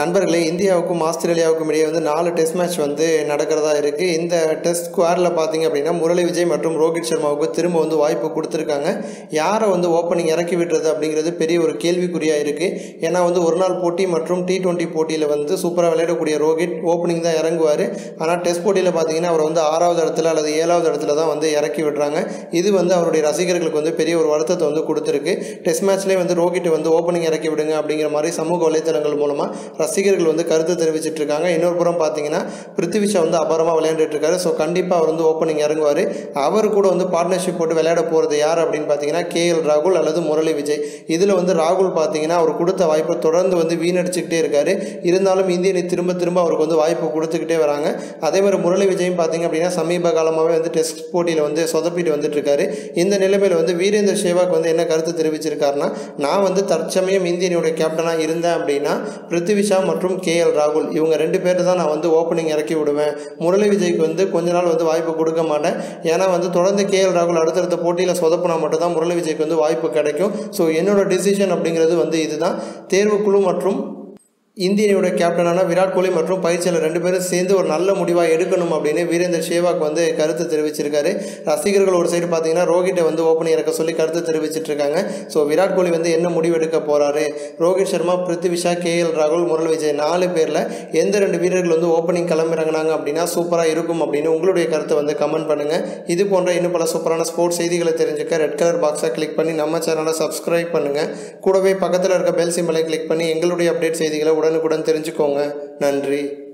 நண்பர்களே இந்தியாவுக்கும் ஆஸ்திரேலியாவுக்கும் இடையே வந்து நாலு டெஸ்ட் மேட்ச் வந்து நடக்கிறதா இருக்குது இந்த டெஸ்ட் ஸ்குவாரில் பார்த்தீங்க அப்படின்னா முரளி விஜய் மற்றும் ரோஹித் சர்மாவுக்கு திரும்ப வந்து வாய்ப்பு கொடுத்துருக்காங்க. யாரை வந்து ஓப்பனிங் இறக்கி விடுறது அப்படிங்கிறது பெரிய ஒரு கேள்விக்குறியாக இருக்குது ஏன்னா வந்து ஒரு நாள் போட்டி மற்றும் டி ட்வெண்ட்டி போட்டியில் வந்து சூப்பராக விளையாடக்கூடிய ரோஹித் ஓப்பனிங் தான் இறங்குவார். ஆனால் டெஸ்ட் போட்டியில் பார்த்தீங்கன்னா அவர் வந்து ஆறாவது இடத்துல அல்லது ஏழாவது இடத்துல தான் வந்து இறக்கி விடுறாங்க. இது வந்து அவருடைய ரசிகர்களுக்கு வந்து பெரிய ஒரு வருத்தத்தை வந்து கொடுத்துருக்கு. டெஸ்ட் மேட்ச்லேயே வந்து ரோஹித் வந்து ஓப்பனிங் இறக்கி விடுங்க அப்படிங்கிற மாதிரி சமூக வலைத்தளங்கள் மூலமாக ரசிகர்கள் வந்து கருத்து தெரிவிச்சிட்டு இருக்காங்க இன்னொரு புறம் பார்த்தீங்கன்னா பிருத்திவிஷா வந்து அபாரமாக விளையாண்டுட்டு இருக்காரு ஸோ கண்டிப்பாக அவர் வந்து ஓப்பனிங் இறங்குவார். அவர் கூட வந்து பார்ட்னர்ஷிப் போட்டு விளையாட போகிறது யார் அப்படின்னு பார்த்தீங்கன்னா கேஎல் ராகுல் அல்லது முரளி விஜய். இதில் வந்து ராகுல் பார்த்தீங்கன்னா அவர் கொடுத்த வாய்ப்பை தொடர்ந்து வந்து வீணடிச்சுக்கிட்டே இருக்காரு. இருந்தாலும் இந்திய அணி திரும்ப திரும்ப அவருக்கு வந்து வாய்ப்பு கொடுத்துக்கிட்டே வராங்க. அதே மாதிரி முரளி விஜயும் பார்த்தீங்க அப்படின்னா சமீப காலமாகவே வந்து டெஸ்ட் போட்டியில் வந்து சொதப்பிட்டு வந்துட்டுருக்காரு இந்த நிலைமையில் வந்து வீரேந்தர் சேவாக் வந்து என்ன கருத்து தெரிவிச்சிருக்காருன்னா நான் வந்து தற்சமயம் இந்திய அணியோட கேப்டனாக இருந்தேன் அப்படின்னா பிருத்திவிஷா மற்றும் கே எல் ராகுல் இவங்க ரெண்டு பேர் தான் நான் வந்து ஓப்பனிங் இறக்கி விடுவேன். முரளி விஜய்க்கு வந்து கொஞ்ச நாள் வந்து வாய்ப்பு கொடுக்க மாட்டேன். ஏன்னா வந்து தொடர்ந்து கே எல் ராகுல் அடுத்தடுத்த போட்டியில் சொதப்பினா மட்டும்தான் முரளி விஜய்க்கு வந்து வாய்ப்பு கிடைக்கும். ஸோ என்னோட டிசிஷன் அப்படிங்கிறது வந்து இதுதான். தேர்வுக்குழு மற்றும் இந்திய அணியோட கேப்டனான விராட் கோலி மற்றும் பயிற்சியாளர் ரெண்டு பேரும் சேர்ந்து ஒரு நல்ல முடிவாக எடுக்கணும் அப்படின்னு வீரேந்தர் சேவாக் வந்து கருத்து தெரிவிச்சிருக்காரு. ரசிகர்கள் ஒரு சைடு பார்த்தீங்கன்னா ரோஹிட்டை வந்து ஓப்பனிங் இறக்க சொல்லி கருத்து தெரிவிச்சிட்டு இருக்காங்க ஸோ விராட் கோலி வந்து என்ன முடிவு எடுக்க போகிறாரு ரோஹித் சர்மா பிருத்திவிஷா கே எல் ராகுல் முரள் விஜய் நாலு பேரில் எந்த ரெண்டு வீரர்கள் வந்து ஓப்பனிங் கிளம்பிறங்கினாங்க அப்படின்னா சூப்பராக இருக்கும் அப்படின்னு உங்களுடைய கருத்தை வந்து கமெண்ட் பண்ணுங்கள் இது போன்ற இன்னும் பல சூப்பரான ஸ்போர்ட்ஸ் செய்திகளை தெரிஞ்சுக்க ரெட் கலர் பாக்ஸை கிளிக் பண்ணி நம்ம சேனலை சப்ஸ்கிரைப் பண்ணுங்கள் கூடவே பக்கத்தில் இருக்க பெல் சிம்பலை கிளிக் பண்ணி எங்களுடைய அப்டேட் செய்திகளை உடனே உடனுக்குடன் தெரிஞ்சுக்கோங்க. நன்றி.